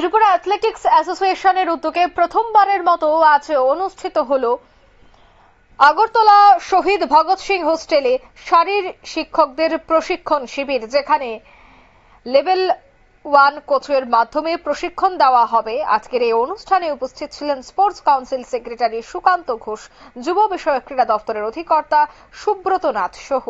Tripura athletics অ্যাসোসিয়েশনের উদ্যোগে প্রথমবারের মতো আজ অনুষ্ঠিত হল আগরতলা শহীদ ভগৎ সিং হোস্টেলে শারীর শিক্ষকদের প্রশিক্ষণ শিবির, যেখানে লেভেল ওয়ান কোচের মাধ্যমে প্রশিক্ষণ দেওয়া হবে। আজকের এই অনুষ্ঠানে উপস্থিত ছিলেন sports council secretary Sukanta Ghosh, যুব বিষয়ক ক্রীড়া দপ্তরের অধিকর্তা সুব্রত নাথ সহ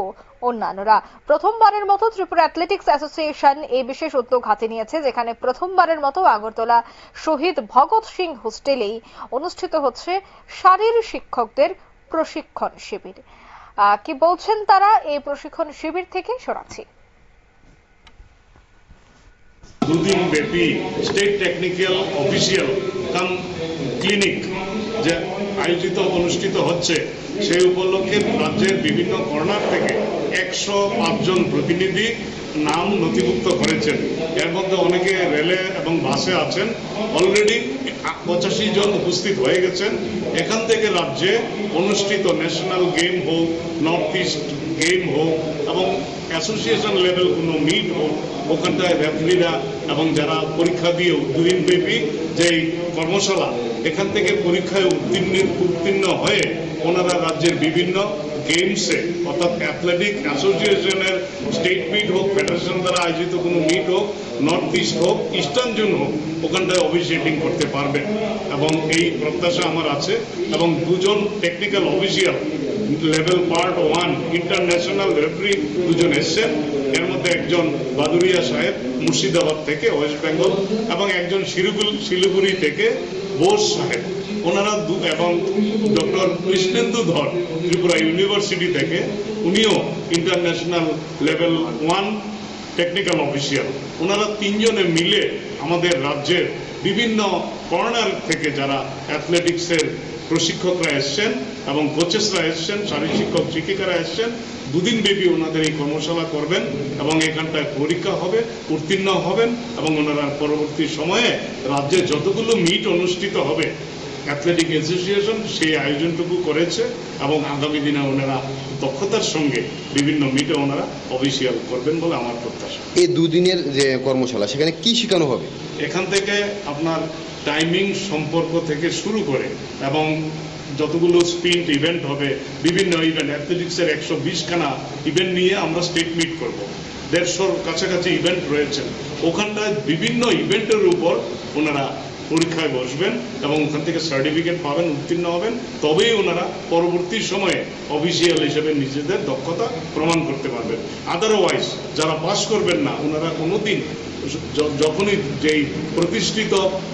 অন্যান্যরা। প্রথমবারের মতো ত্রিপুরা অ্যাথলেটিক্স অ্যাসোসিয়েশন এই বিশেষ উদ্যোগ হাতে নিয়েছে, যেখানে প্রথমবারের মতো আগরতলা শহীদ ভগৎ সিং হোস্টেলেই অনুষ্ঠিত হচ্ছে শারীর শিক্ষকদের প্রশিক্ষণ শিবির। কি বলছেন তারা? এই প্রশিক্ষণ শিবির থেকে শোনাচ্ছি। দুদিন ব্যাপী state technical official cum clinic যে আয়োজিত, অনুষ্ঠিত হচ্ছে, সেই উপলক্ষে রাজ্যের বিভিন্ন কর্নার থেকে একশো পাঁচজন প্রতিনিধি নাম নথিভুক্ত করেছেন। এর মধ্যে অনেকে রেলে এবং বাসে আছেন। অলরেডি পঁচাশি জন উপস্থিত হয়ে গেছেন। এখান থেকে রাজ্যে অনুষ্ঠিত ন্যাশনাল গেম হোক নর্থ ইস্ট গেম হোক এবং অ্যাসোসিয়েশন লেভেল কোনো মিট হোক ওখানটায় রেফারিরা এবং যারা পরীক্ষা দিয়ে দুদিন ব্যাপী যে কর্মশালা, এখান থেকে পরীক্ষায় উত্তীর্ণ উত্তীর্ণ হয়ে ওনারা রাজ্যের বিভিন্ন গেমসে, অর্থাৎ অ্যাথলেটিক অ্যাসোসিয়েশনের স্টেট মিট হোক, ফেডারেশন দ্বারা আয়োজিত কোনো মিট হোক, নর্থ ইস্ট হোক, ইস্টার্ন জোন হোক, ওখানটায় অফিসিয়েটিং করতে পারবেন। এবং এই প্রত্যাশা আমার আছে। এবং দুজন technical official level part one international referee দুজন এসছেন। এর মধ্যে একজন বাদুরিয়া সাহেব, মুর্শিদাবাদ থেকে ওয়েস্ট বেঙ্গল এবং একজন শিলিগুড়ি শিলিগুড়ি থেকে বোস সাহেব। ওনারা এবং ডক্টর কৃষ্ণেন্দু ধর, ত্রিপুরা ইউনিভার্সিটি থেকে, উনিও international level one technical official. ওনারা তিনজনে মিলে আমাদের রাজ্যের বিভিন্ন কর্নার থেকে যারা অ্যাথলেটিক্সের প্রশিক্ষকরা এসছেন এবং কোচেসরা এসছেন শারীরিক শিক্ষক শিক্ষিকারা এসছেন দুদিন ব্যাপী ওনাদের এই কর্মশালা করবেন এবং এখানটায় পরীক্ষা হবে উত্তীর্ণ হবেন এবং ওনারা পরবর্তী সময়ে রাজ্যে যতগুলো মিট অনুষ্ঠিত হবে অ্যাথলেটিক অ্যাসোসিয়েশন সেই আয়োজনটুকু করেছে এবং আগামী দিনে ওনারা দক্ষতার সঙ্গে বিভিন্ন মিটে ওনারা অফিসিয়াল করবেন বলে আমার প্রত্যাশা। এই দুদিনের যে কর্মশালা সেখানে কি শেখানো হবে? এখান থেকে আপনার টাইমিং সম্পর্ক থেকে শুরু করে এবং যতগুলো স্প্রিন্ট ইভেন্ট হবে, বিভিন্ন ইভেন্ট অ্যাথলেটিক্সের একশো বিশখানা ইভেন্ট নিয়ে আমরা স্টেট মিট করব। দেড়শোর কাছাকাছি ইভেন্ট রয়েছে। ওখানটায় বিভিন্ন ইভেন্টের উপর ওনারা পরীক্ষায় বসবেন এবং ওখান থেকে সার্টিফিকেট পাবেন, উত্তীর্ণ হবেন। তবেই ওনারা পরবর্তী সময়ে অফিসিয়াল হিসেবে নিজেদের দক্ষতা প্রমাণ করতে পারবেন। আদারওয়াইজ যারা পাস করবেন না, ওনারা কোনোদিন যখনই যেই প্রতিষ্ঠিত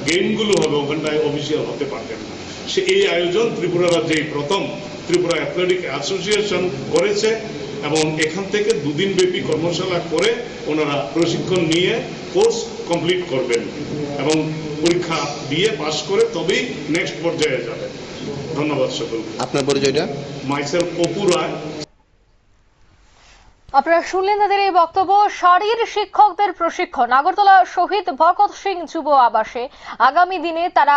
গেমগুলো হবে, ওখানটায় অফিসিয়াল হতে পারবেন না। সে এই আয়োজন ত্রিপুরা রাজ্যে প্রথম ত্রিপুরা অ্যাথলেটিক অ্যাসোসিয়েশন করেছে এবং এখান থেকে দুদিন ব্যাপী কর্মশালা করে ওনারা প্রশিক্ষণ নিয়ে কোর্স কমপ্লিট করবেন এবং পরীক্ষা দিয়ে পাশ করে তবেই নেক্সট পর্যায়ে যাবে। ধন্যবাদ সকলকে। আপনার পরিচয়টা? মাইসেল অপু রায়। আপনারা শুনলেন তাদের এই বক্তব্য। শারীর শিক্ষকদের প্রশিক্ষণ। আগরতলা শহীদ ভগৎ সিং যুব আবাসে আগামী দিনে তারা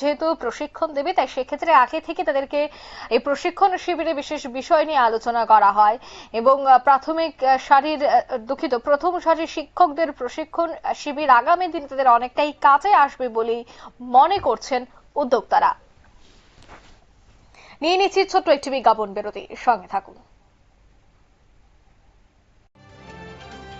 যেহেতু প্রশিক্ষণ দেবে তাই সেক্ষেত্রে আগে থেকে তাদেরকে এই প্রশিক্ষণ শিবিরে বিশেষ বিষয় নিয়ে আলোচনা করা হয় এবং প্রাথমিক আহ, দুঃখিত প্রথম সারির শিক্ষকদের প্রশিক্ষণ শিবির আগামী দিনে তাদের অনেকটাই কাজে আসবে বলেই মনে করছেন উদ্যোক্তারা। নিয়ে নিচ্ছি ছোট্ট একটি বিজ্ঞাপন বিরতি। সঙ্গে থাকুন।